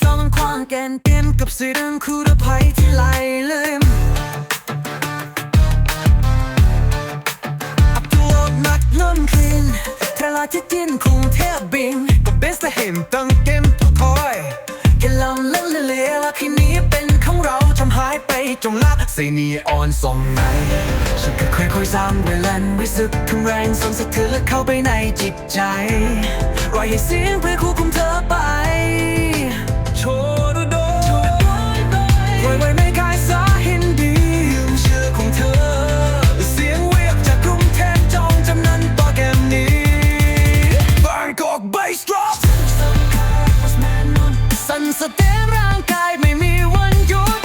สร้างความแก่นเต้นกับเสียงคู่ระภัยที่ไหลเลยอัพโหลดนักเล่นคลีนเลาที่จินคงเทพบิงก็เบสแต่เห็นตั้งเกมทุกคอยแค่ลองเล่นเละๆว่าคืนนี้เป็นของเราทำหายไปจงรักใส่นีออนส่องไหนฉันก็ค่อยๆสร้างเวลารู้สึกถึงแรงส่งสะเทือนเข้าไปในจิตใจปล่อยให้เสียงเพลงควบคุม สเทือนร่างกายไม่มีวันหยุด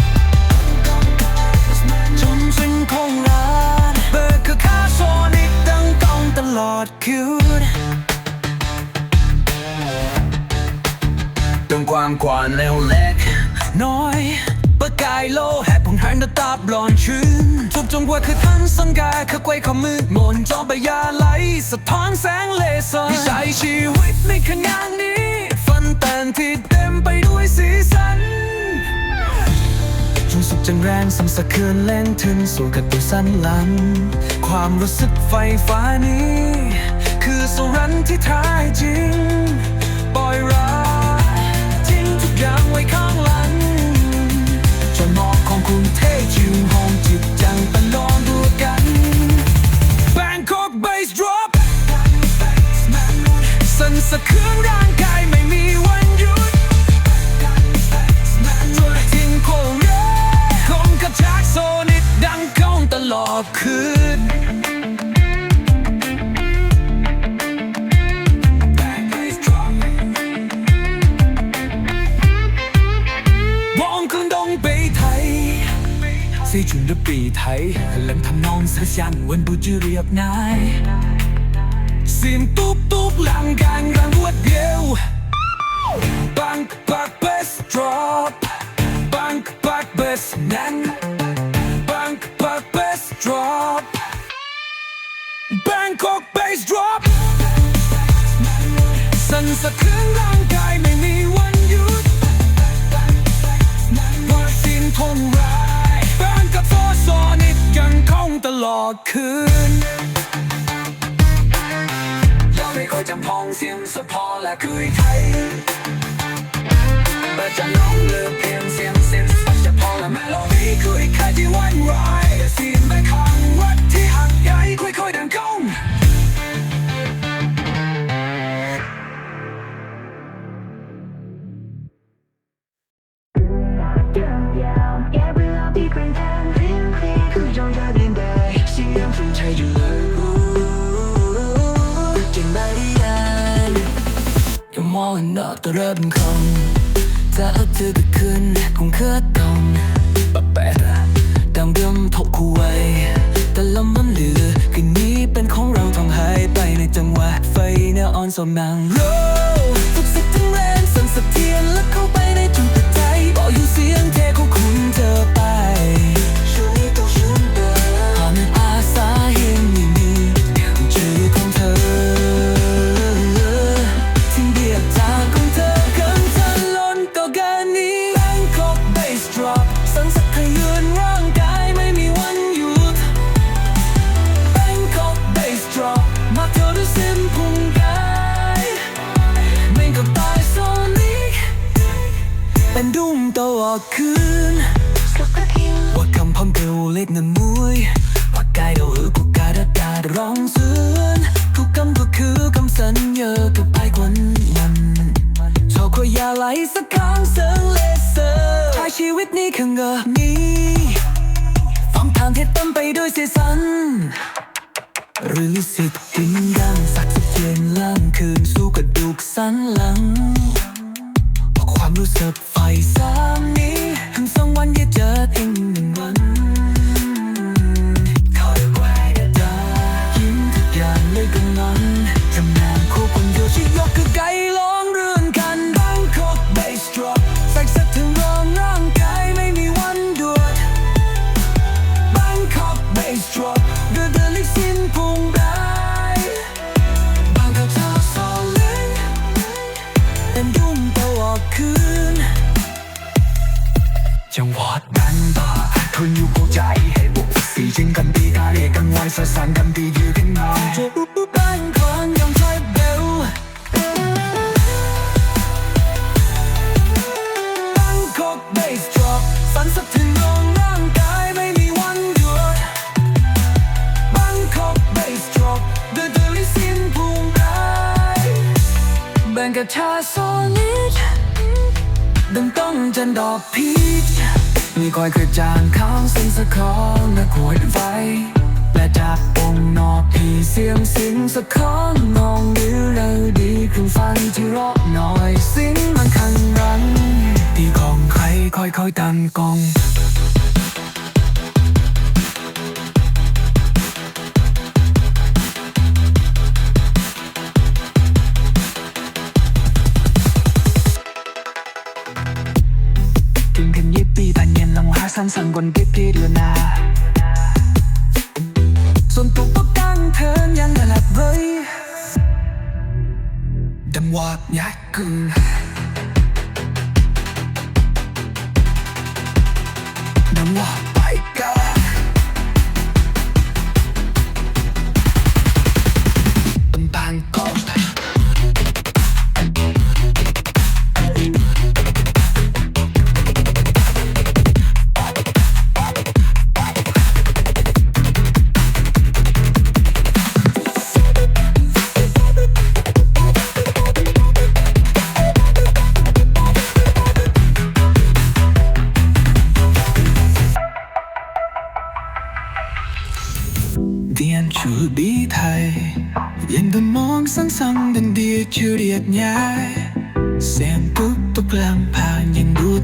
จนถึงคงร้านเบิกคือคาโซนิกดังกองตลอดคืนต้องกว้างกว่าแนวเล็กน้อยประกายโลแหกผงหันตาตาบลอนชื้นทุกจงหวะคือทันสังกายคือไกวข้อมือมนจอใบยาไหลสะท้อนแสงเลเซอร์ใช้ชีวิตในขณะนี้ฟันแต่นที่ ไปด้วยสีสันจงสุขจังแรงสัมสะเคือนเล่นทึนสู่กัดตัวสั้นหลัง ความรู้สึกไฟฟ้านี้ คือสวรรค์ที่แท้จริง ปล่อยรักทิ้งทุกอย่างไว้ข้าง องตลอดคืน มองขึ้นดงไปไทย xây chuyện đất bị thấy lần thăm non xa xanh quên bụi chưa đi ập nai xin túp túp lặng gang gang quất ghêu Bank back bass drop Bank back bass nan Bank สะเทือนร่างกายไม่มีวันหยุดว่าสิ้นทนร้ายแบงกับโฟโซนิดยังคงตลอดคืนเราไม่ค่อยจำพองเสียงสะพอและคุยไทยแต่จะน้อง อย่ามองนอกตัวเริ่มคงจะเอาเธอก็ขึ้นคงเคยต้องปะแปะดังเดิมทบ ว่านั้นชอบขอยาไหลสักครั้งเสียงเลเซอร์ท้ายชีวิตนี้คือเงอนี้ฟังทางที่เต็มไปด้วยเสียสันหรือสิทธิ์ดินดังสักสะเทือนล่างคืนสู่กระดูกสันหลังเพราะความรู้สึกไฟสา อกเบสดรอปสันสะเทือนร่างกายไม่มีวันหยุดบังกอกเบสดรอปเดินเดินลิสินภูมิใจแบ่งกระชาโซลิดดังต้องจันดอกพีช มีคอยกระจางข้างสิ้นสะคองและขวดไฟ จากองนอกที่เสียงสิงสะค้อนนองนิ้วเราดีครึ่งฟันที่รอหน่อยสิงมันคันรันที่ของใครค่อยๆตังกองถึงกันยิบปีตัดเย็นลงหาสั้นสั่งบนพิพิธลนา 我也更爱。能我。zu bi thai Yên đơn mong sang sang đơn đi chưa điệt nhai Xem cúp tục làm phà nhìn đút